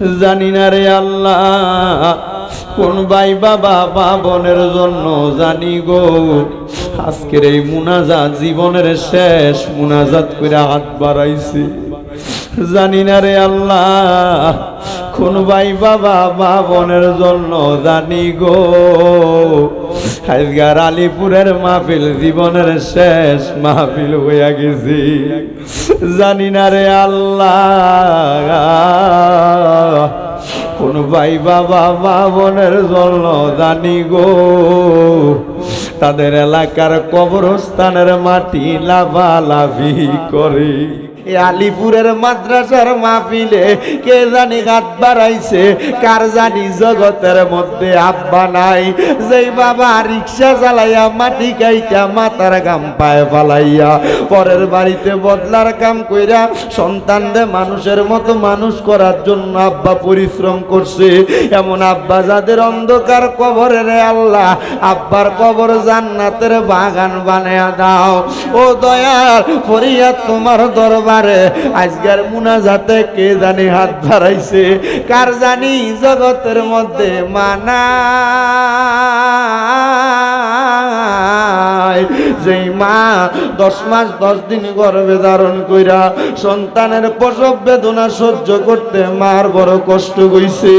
জানি না রে আল্লাহ, কোন ভাই বাবা বা বোনের জন্য জানি গো। আজকের এই মুনাজাত জীবনের শেষ মুনাজাত করে হাত বাড়াইছি। জানি না রে আল্লাহ, কোন ভাই বাবা বা বোনের জন্য জানি গো। আজগার আলিপুরের মাহফিল জীবনের শেষ মাহফিল হইয়া গেছি। জানি না রে আল্লাহ, কোন ভাই বাবা, মা বোনের জন্য জানি গো, তাদের এলাকার কবরস্থানের মাটি লাভালাভি করে। এ আলিপুরের মাদ্রাসার মাহফিলে কে জানি হাত বাড়াইছে? কার জানি জগতের মধ্যে আব্বা নাই? যেই বাবা রিক্সা চালাইয়া মাটি গাইটা মাথার গাম পায়ে ফালাইয়া পরের বাড়িতে বদলার কাম কইরা সন্তানদের মানুষের মতো মানুষ করার জন্য আব্বা পরিশ্রম করছে। এমন আব্বা যাদের অন্ধকার কবরে রে আল্লাহ, আব্বার কবর জান্নাতের বাগান বানায়া দাও। ও দয়াল ফরিয়া তোমার দরবারে আজকের মুনাজাতে কে জানি হাত ধরাইছে কার জানি জগতের মধ্যে মানা যেই মা দশ মাস দশ দিন গর্ভে ধারণ কইরা সন্তানের প্রসব বেদনা সহ্য করতে মার বড় কষ্ট হইছে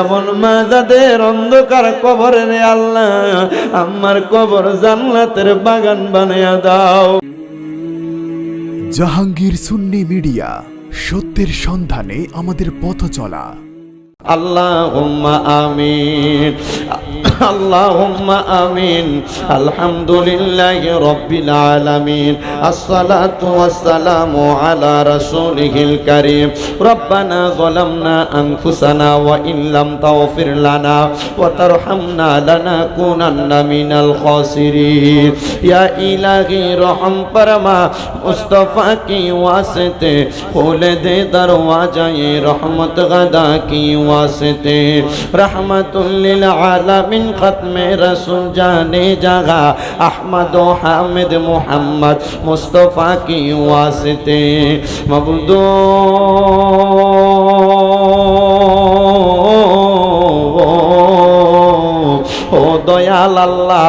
এমন মা যাদের অন্ধকার কবরে রে আল্লাহ, আমার কবর জান্নাতের বাগান বানায়া দাও। জাহাঙ্গীর সুন্নি মিডিয়া সত্যের সন্ধানে আমাদের পথ চলা। আল্লাহুম্মা আমিন। আল্লাহুম্মা আমিন। আলহামদুলিল্লাহি রাব্বিল আলামিন। আসসালাতু ওয়াসসালামু আলা রাসূলিহিল কারীম। রব্বানা যালামনা আনফুসানা ওয়া ইন লাম তাগফির লানা ওয়া তারহামনা লানাকুনান্না মিনাল খাসিরিন। ইয়া ইলাহি রহম মুস্তাফা কি দে রহমত গদা কি واسطے رحمت للعالمین ختم رسول جانے جگہ احمد و حامد محمد مصطفیٰ کی واسطے مبدو দয়াল আল্লাহ,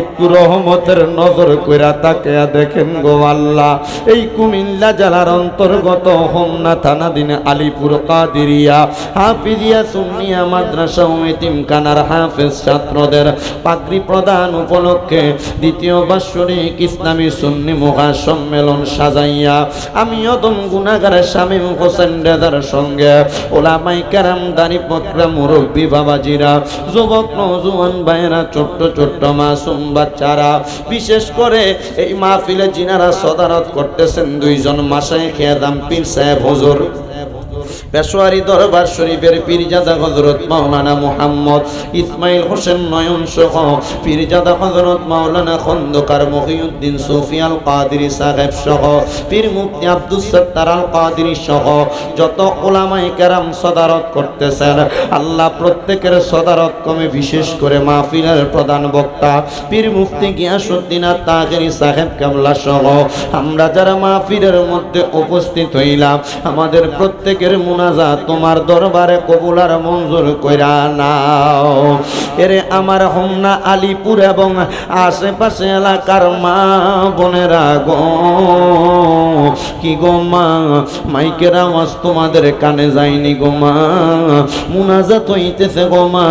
একটু রহমতের নজর কইরা তাকে দেখেন গো আল্লাহ। এই কুমিল্লা জেলার অন্তর্গত হোমনা থানাদিন আলিপুর কাদিরিয়া। হাফিজিয়া সুন্নিয়া মাদ্রাসা এতিমখানার হাফেজ ছাত্রদের পাগড়ি প্রদান উপলক্ষে দ্বিতীয় বাৎসরিক ইসলামী সুন্নি মহা সম্মেলন সাজাইয়া আমি অদম গুনাগারের শামীম হোসেন রেজার সঙ্গে ওলামাই কারাম দানি পকরা মুরব্বী বাবাজিরা, যুবক নজুয়ান ভাইয়েরা ছোট্ট ছোট্ট মাসুম বাচ্চারা। বিশেষ করে এই মাহফিলে জিনারা সদারত করতেছেন, দুইজন মাসায় খেয়াদাম পীর সাহেব, হুজুর। পেশোয়ারি দরবার শরীফের পীরজাদা হজরত মাওলানা মুহাম্মদ ইসমাইল হোসেন নয়ন সহ পীরজাদা হজরত মাওলানা খন্দকার মহিউদ্দিন সুফিয়াল কাদিরি সাহেব সহ, পীর মুফতি আব্দুস সত্তার আল কাদিরি সহ যত ওলামাই কেরাম সদারত করতেছেন। আল্লাহ প্রত্যেকের সদারত কমে বিশেষ করে মাহফিলের প্রধান বক্তা, পীর মুফতি গিয়াসুদ্দিন আর তাজেরি সাহেব কামলা সহ। আমরা যারা মাহফিলের মধ্যে উপস্থিত হইলাম, আমাদের প্রত্যেকের মুনাজা তোমার দরবারে কবুল আর মঞ্জুর কইরা নাও। এরে আমার হোমনা আলিপুর এবং আশেপাশে এলাকার মা বোনেরা গো। কি গো মা, মাইকের আওয়াজ তোমাদের কানে যায়নি গো মা। মুনাজাত হইতেছে গো মা।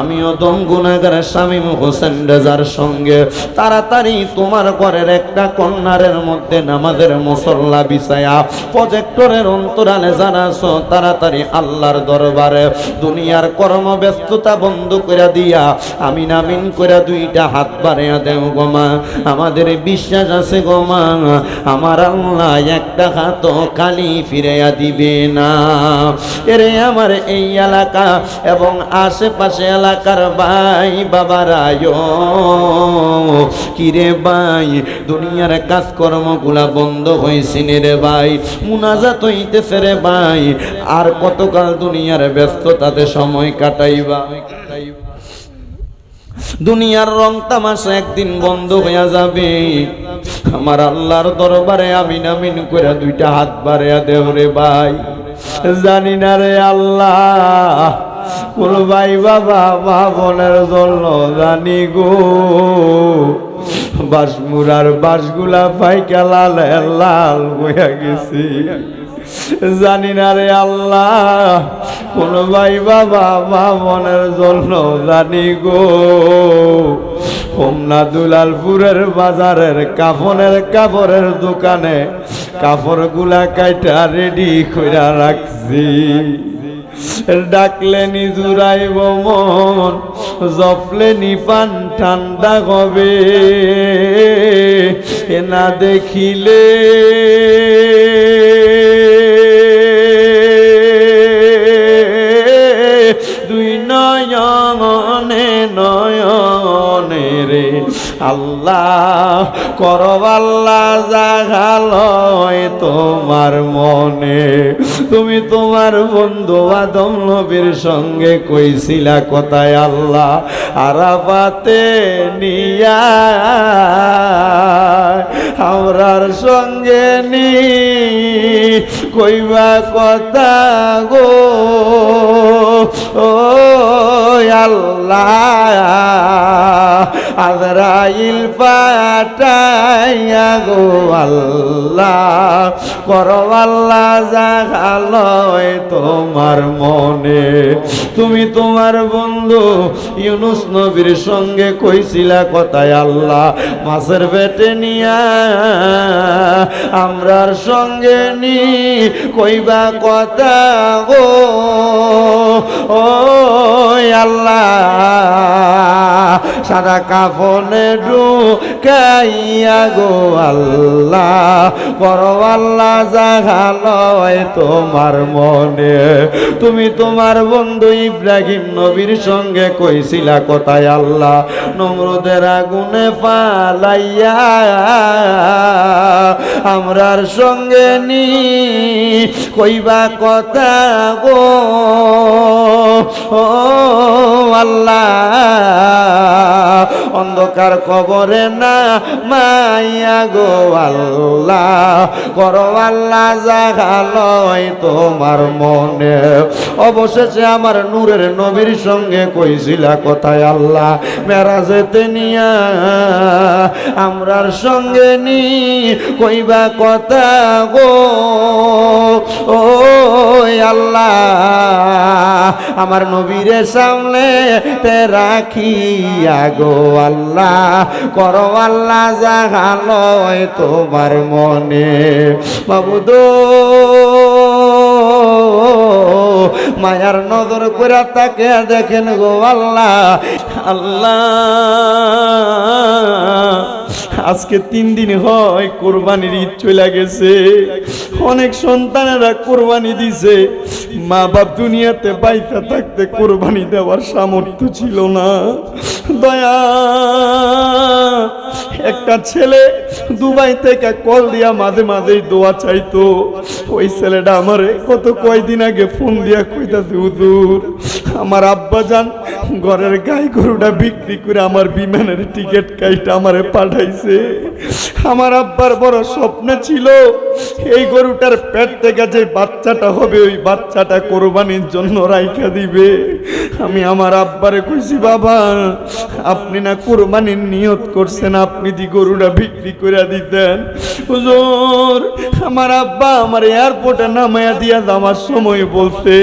আমিও দম গুনাগার শামীম হোসেন রেজার সঙ্গে তাড়াতাড়ি তোমার ঘরের একটা কন্যারের মধ্যে নামাজের মুসল্লা বিছায়া প্রজেক্টরের অন্তরালে আছো তাড়াতাড়ি আল্লাহর দরবারে দুনিয়ার কর্মব্যস্ততা বন্ধ করে দিয়া আমিন আমিন করে দুইটা হাত বাড়িয়া দেও গো মা। আমাদের বিশ্বাস আছে গো মা, আমার আল্লাহ একটা হাত খালি ফিরাইয়া দিবে না। এরে আমার এই এলাকা এবং আশেপাশে এলাকার ভাই বাবারায় কিরে ভাই, দুনিয়ার কাজকর্মগুলা বন্ধ হয়েছিল রে ভাই, মুনাজাত হইতেছে রে ভাই আর কতকাল দুনিয়ার ব্যস্ততাতে সময় কাটাইবা? দুনিয়ার রং তামাশা একদিন বন্ধ হইয়া যাবে। আমার আল্লাহর দরবারে আমিন আমিন করে দুইটা হাত বাড়িয়া দেও রে ভাই। জানি না রে আল্লাহ কোন ভাই বাবা, মা বোনের জন্য জানি গো। বাসমুরার বাসগুলা পাইকা লাল লাল বইয়া গেছি। জানি না রে আল্লাহ, কোন ভাই বাবা মা বোনের জন্য জানি গো। হোমনা দুলালপুরের বাজারের কাফনের কাপড়ের দোকানে কাপড়গুলা কাইটা রেডি কইরা রাখছি। ডাকলেনি জুড়াইব মন জপলেনি পান ঠান্ডা হবে। না দেখিলে আল্লাহ করব আল্লাহ জাগালয় তোমার মনে। তুমি তোমার বন্ধু আদম নবীর সঙ্গে কইছিলা কথায় আল্লাহ আরাফাতে নিয়া। আমরার সঙ্গে নি কইবা কথা গো। ও আল্লাহ। আজরাইল পাটাইয়া গো আল্লাহ, করো আল্লাহ জাগালয় তোমার মনে। তুমি তোমার বন্ধু ইউনুস নবীর সঙ্গে কইছিলা কথায় আল্লাহ, মাছের পেটে নিয়া আমরার সঙ্গে নি, কইবা কথা গো। ও সাদা কাফনে ঢুকাইয়া গো আল্লাহ। করো আল্লাহ জাগালয় তোমার মনে। তুমি তোমার বন্ধু ইব্রাহিম নবীর সঙ্গে কইছিলা কথায় আল্লাহ, নমরুদের আগুনে পালাইয়া আমরার সঙ্গে নি। কইবা কথা গো, ও আল্লাহ। অন্ধকার কবরে না, মাইয়া গো আল্লাহ। করো আল্লাহ জাগালয় তোমার মনে। অবশেষে আমার নূরের নবীর সঙ্গে কইছিলা কথায় আল্লাহ, মেরাজেতে নিয়া আমরার সঙ্গে নি, কইবা কথা গো। ও আল্লাহ। আমার নবীরে সামনে তে রাখিয়া গো আল্লাহ। করো আল্লাহ জাগালয় তোমার মনে। বাবুদো মায়ার নজর করে তাকে দেখেন গো আল্লাহ। আল্লাহ। আজকে তিন দিন হয় কোরবানির ঈদ চলে গেছে। অনেক সন্তানেরা কোরবানি দিছে। মা বাপ দুনিয়াতে বাইতা থাকতে কোরবানি দেওয়ার সামর্থ্য ছিল না। দয়া, একটা ছেলে দুবাই থেকে কল দিয়া মাঝে মাঝেই দোয়া চাইতো। ওই ছেলেটা আমারে কত কয়দিন আগে ফোন দিয়া কইতাছে, হুজুর, আমার আব্বা যান ঘরের গাই গরুটা বিক্রি করে আমার বিমানের টিকিট কাইটা আমারে পাঠাইছে। আমার আব্বার বড় স্বপ্ন ছিল এই গরুটার পেট থেকে যে বাচ্চাটা হবে, ওই বাচ্চাটা কোরবানির জন্য রাইখা দিবে। আমি আমার আব্বারে কইছি, বাবা, আপনি না কোরবানির নিয়ত করছেন, আপনি দি গরুটা বিক্রি করে দিতেন। হুজুর, আমার আব্বা আমার এয়ারপোর্টে নামাইয়া দিয়া যাওয়ার সময় বলতে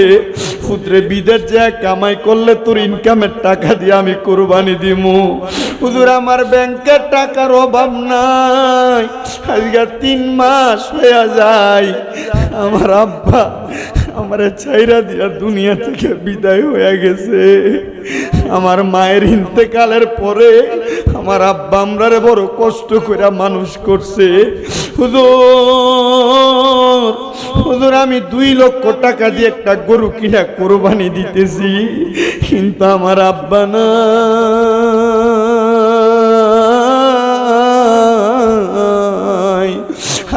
পুত্রে, বিদেশ যা কামাই করলে তোর ইনকামের টাকা দিয়ে আমি কোরবানি দিমু। হুজুর, আমার ব্যাংকের টাকার অভাব নাই। আজকে তিন মাস হয়ে যায়। আমার আব্বা আমার চাইরা দিয়া দুনিয়া থেকে বিদায় হয়ে গেছে। আমার মায়ের ইন্তেকালের পরে আমার আব্বা আমরারে বড় কষ্ট করে মানুষ করছে হুজুর হুজুর, আমি দুই লক্ষ টাকা দিয়ে একটা গরু কিনা কোরবানি দিতেছি, কিন্তু আমার আব্বা না।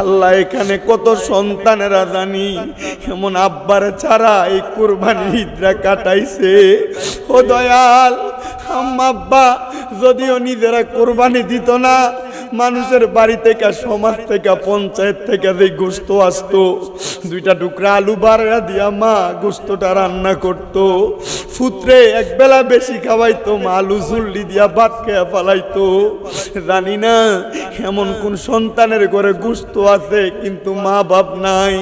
আল্লাহ এখানে কত সন্তানেরা জানি, এমন আব্বার ছাড়া এই কোরবানি ঈদরা কাটাইছে ও দয়াল, আম্মা, আব্বা যদিও নিজেরা কোরবানি দিত না, মানুষের বাড়ি থেকে, সমাজ থেকে, পঞ্চায়েত থেকে যে গোস্ত আসতো, দুইটা টুকরা আলু বাড়া দিয়া মা গোস্তটা রান্না করতো। ফুত্রে এক বেলা বেশি খাওয়াইতো আলু ঝুল্লি দিয়া ভাত খেয়ে পালাইতো জানি না, এমন কোন সন্তানের ঘরে গুস্ত আছে, কিন্তু মা বাপ নাই।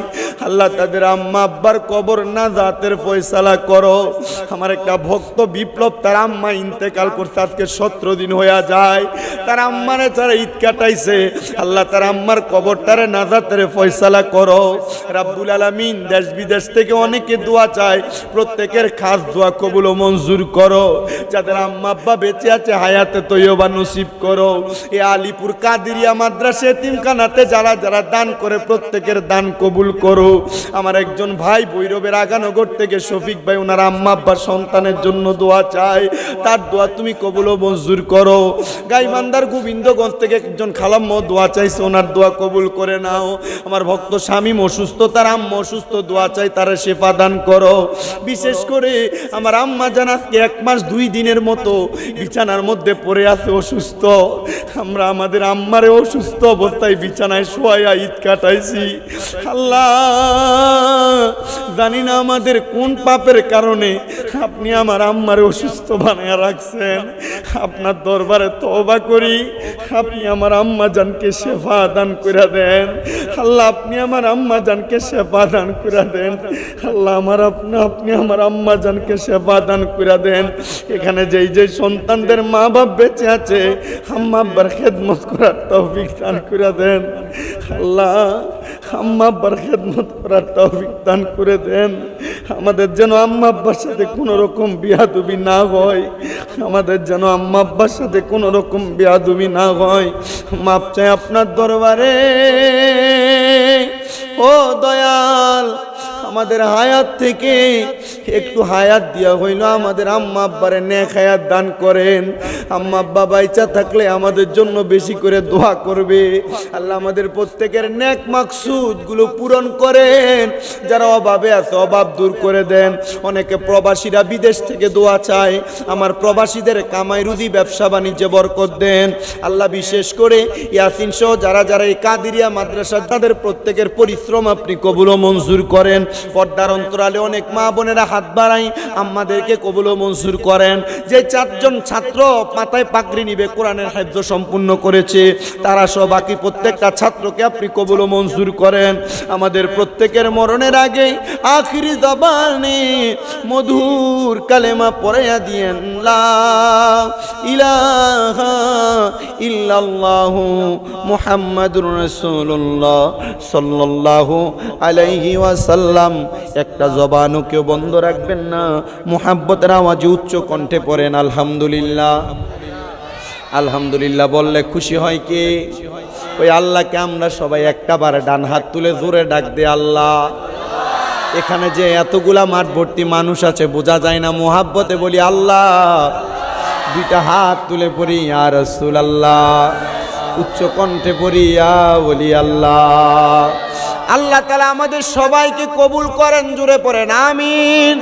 আল্লাহ তাদের আম্মা আব্বার কবর না জাতের ফয়সালা করো। আমার একটা ভক্ত বিপ্লব তার আম্মা ইন্তেকাল করছে, আজকে সতেরো দিন হইয়া যায়। তার আম্মারে যারা ঈদ কাটাইছে। আল্লাহ তার আম্মার কবরটারে নাজাতের ফয়সালা করো। রাব্বুল আলামিন দেশ বিদেশ থেকে অনেকে দোয়া চায়, প্রত্যেকের খাস দোয়া ও মঞ্জুর করো, যাদের আম্মা আব্বা বেঁচে আছে হায়াতে তৈয়বা নসিব করো। এ আলিপুর কাদিরিয়া মাদ্রাসা এতিমখানাতে যারা যারা দান করে প্রত্যেকের দান কবুল করো। আমার একজন ভাই ভৈরবের আগানগর থেকে শফিক ভাই, ওনার আম্মা আব্বার সন্তানের জন্য দোয়া চায়। তার দোয়া তুমি কবুল ও মঞ্জুর করো। গাইমান্দার গোবিন্দগঞ্জ থেকে একজন খালাম্ম দোয়া চাইছে, ওনার দোয়া কবুল করে নাও। আমার ভক্ত স্বামী অসুস্থ, তার আম্মা অসুস্থ, দোয়া চাই তারা শেফা দান করো। বিশেষ করে আমার আম্মা জান আজকে এক মাস দুই দিনের মতো বিছানার মধ্যে পড়ে আছে অসুস্থ। আমরা আমাদের আম্মারে অসুস্থ অবস্থায় বিছানায় শোয়াইয়া ঈদ কাটাইছি। আল্লাহ জানি না আমাদের কোন পাপের কারণে আপনি আমার আম্মারে অসুস্থ বানায় রাখছেন। আপনার দরবারে তবা করি। আপনি আমার আম্মা জানকে শেফা দান করে দেন। আল্লাহ, আপনি আমার আম্মা জানকে শেফা দান করে দেন। আল্লাহ, আমার আপনি আপনি আমার আম্মা জানকে শেফা দান করে দেন। এখানে যেই যে সন্তানদের মা বাপ বেঁচে আছে, আম্মা আব্বার খেদমত করার তৌফিক দান করে দেন। আল্লাহ আম্মা আব্বার খেদমত করার তৌফিক দান করে দেন। আমাদের যেন আম্মা আব্বার সাথে কোনো রকম বিয়াদুবি না হয়। আমাদের যেন আম্মা আব্বার সাথে কোনো রকম বিয়াদুবি না হয়। মাপ চাই আপনার দরবারে। ও দয়াল, আমাদের হায়াত থেকে একটু হায়াত দিয়া হইল, আমাদের আম্মা আব্বারে নেক হায়াত দান করেন। আম্মা আব্বা বাইচা থাকলে আমাদের জন্য বেশি করে দোয়া করবে। আল্লাহ আমাদের প্রত্যেকের নেক মাকসুদগুলো পূরণ করেন। যারা অভাবে আছে, অভাব দূর করে দেন। অনেকে প্রবাসীরা বিদেশ থেকে দোয়া চায়। আমার প্রবাসীদের কামাই রুদি ব্যবসা, বাণিজ্যে বরকত দেন। আল্লাহ বিশেষ করে ইয়াসিন সহ যারা যারা এই কাদিরিয়া মাদ্রাসা, তাদের প্রত্যেকের পরিশ্রম আপনি কবুল মঞ্জুর করেন। পর্দার অন্তরালে অনেক মা বোনেরা হাত বাড়াই আমাদেরকে কবুল মঞ্জুর করেন। যে চারজন ছাত্র মাথায় পাগড়ি নিবে, কোরআনের হাফজ সম্পূর্ণ করেছে, তারা সহ বাকি প্রত্যেকটা ছাত্রকে আপনি কবুল মঞ্জুর করেন। আমাদের প্রত্যেকের মরণের আগে আখিরি জবানে মধুর কালেমা পড়াইয়া দিয়েন ইলাহা একটা জবানও কেউ বন্ধ রাখবেন না। মুহাব্বতের আওয়াজে উচ্চ কণ্ঠে পড়েন, আলহামদুলিল্লাহ। আলহামদুলিল্লাহ বললে খুশি হয় কি? ওই আল্লাহকে আমরা সবাই একটা বার ডান হাত তুলে জোরে ডাক দে, আল্লাহ। এখানে যে এতগুলা মাঠ ভর্তি মানুষ আছে, বোঝা যায় না। মোহাব্বতে বলি, আল্লাহ, দুইটা হাত তুলে পড়ি আর রসুল আল্লাহ উচ্চ কণ্ঠে পড়ি, ইয়া বলি আল্লাহ। আল্লাহ তালা আমাদের সবাইকে কবুল করেন জুড়ে পড়েন আমিন।